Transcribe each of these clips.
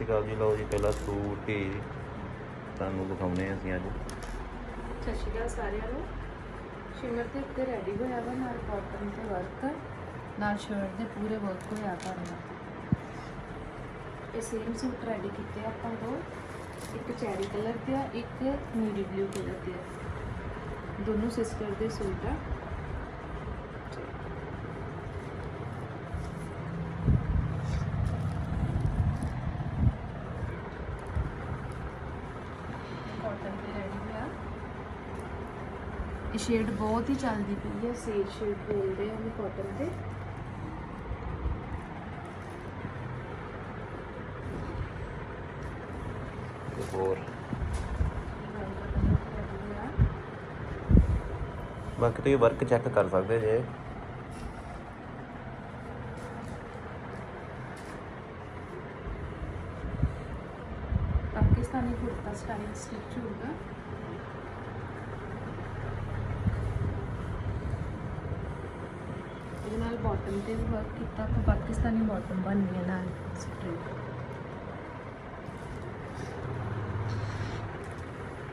ਸ਼੍ਰੀ ਅਕਾਲ ਜੀ, ਲਓ ਜੀ ਪਹਿਲਾ ਸੂਟ ਹੀ ਤੁਹਾਨੂੰ ਦਿਖਾਉਨੇ ਆ ਅਸੀਂ ਅੱਜ। ਸਤਿ ਸ਼੍ਰੀ ਅਕਾਲ ਸਾਰਿਆਂ ਨੂੰ। ਸ਼ਿਮਰ ਤੇ ਉੱਤੇ ਰੈਡੀ ਹੋਇਆ ਵਾ, ਨਾਲ ਕਾਟਨ ਤੇ ਵਰਕ ਨਾਲ ਸ਼ਰਟ ਦੇ ਪੂਰੇ ਵਰਕ ਹੋਇਆ ਕਰਨਾ ਇਹ ਸੇਮ ਸੂਟ ਰੈਡੀ ਕੀਤੇ ਆਪਾਂ ਦੋ, ਇੱਕ ਚੈਰੀ ਕਲਰ ਤੇ ਆ, ਇੱਕ ਨੀਵੀ ਬਲੂ ਕਲਰ ਤੇ ਆ। ਦੋਨੋਂ ਸਿਸਟਰ ਦੇ ਸੂਟ ਆ। ਕਾਟਨ ਤੇ ਰੈਡੀ ਹੋਇਆ। ਇਹ ਸ਼ੇਡ ਬਹੁਤ ਹੀ ਚੱਲਦੀ ਪਈ ਹੈ। ਸੇਜ ਸ਼ੇਡ ਬੋਲਦੇ ਆ ਉਹਨੂੰ ਕਾਟਨ ਤੇ। ਤੇ ਹੋਰ? ਬਾਕੀ ਤੁਸੀਂ ਵਰਕ ਚੈੱਕ ਕਰ ਸਕਦੇ ਜੇ। ਪਾਕਿਸਤਾਨੀ ਕੁੜਤਾ ਸਟਾਈਲ ਸਟਿਚ ਹੋਊਗਾ ਇਹਦੇ ਨਾਲ ਬਾਟਮ ਤੇ ਵੀ ਵਰਕ ਕੀਤਾ ਆਪਾਂ ਪਾਕਿਸਤਾਨੀ ਬਾਟਮ ਬਣਨੀ ਹੈ ਨਾਲ ਸਟ੍ਰੇਟ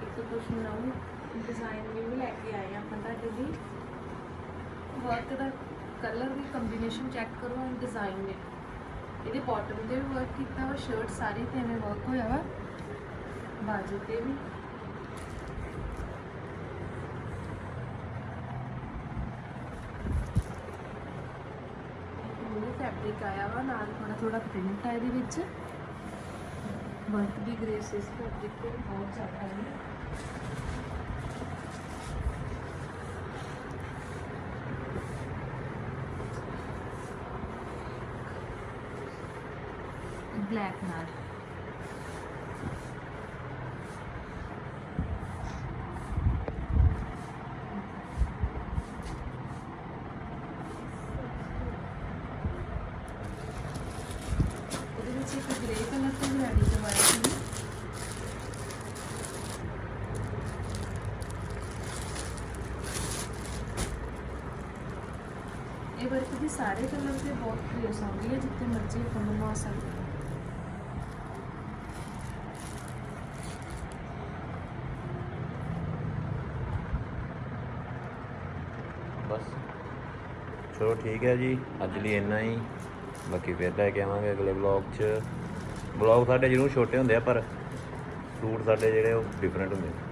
ਇੱਕ ਕੁਛ ਨਵਾਂ ਡਿਜ਼ਾਈਨ ਵੀ ਲੈ ਕੇ ਆਏ ਹਾਂ ਆਪਾਂ ਤੁਹਾਡੇ ਲਈ ਵਰਕ ਦਾ ਕਲਰ ਦੀ ਕੰਬੀਨੇਸ਼ਨ ਚੈੱਕ ਕਰੋ ਐਂਡ ਡਿਜ਼ਾਈਨ ਨੇ ਇਹਦੇ ਬਾਟਮ ਤੇ ਵੀ ਵਰਕ ਕੀਤਾ ਵਾ ਸ਼ਰਟ ਸਾਰੀ ਤੇ ਐਵੇਂ ਵਰਕ ਹੋਇਆ ਵਾ बाजू के भी फैब्रिक आया हुआ नाल थोड़ा थोड़ा प्रिंट है ये वर्क भी ग्रेस इस फैब्रिक को बहुत ज़्यादा है ब्लैक नाल ਬਲੈਕ ਨਾਲ ਇਹਦੇ ਵਿੱਚ ਇੱਕ ਗ੍ਰੇ ਕਲਰ ਤੇ ਵੀ ਰੈਡੀ ਕਰਵਾਇਆ ਸੀ ਇਹ ਵਰਕ ਦੀ ਸਾਰੇ ਕਲਰ ਤੇ ਬਹੁਤ ਕਲੀਅਰ ਆਉਂਦੀ ਹੈ ਜਿੱਥੇ ਮਰਜ਼ੀ ਆਪਾਂ ਬਣਵਾ ਸਕਦੇ ਹਾਂ ਬਸ ਚਲੋ ਠੀਕ ਹੈ ਜੀ ਅੱਜ ਲਈ ਇੰਨਾ ਹੀ ਬਾਕੀ ਫਿਰ ਲੈ ਕੇ ਆਵਾਂਗੇ ਅਗਲੇ ਵਲੌਗ 'ਚ। ਵਲੌਗ ਸਾਡੇ ਜ਼ਰੂਰ ਛੋਟੇ ਹੁੰਦੇ ਆ, ਪਰ ਸੂਟ ਸਾਡੇ ਜਿਹੜੇ ਉਹ ਡਿਫਰੈਂਟ ਹੁੰਦੇ ਆ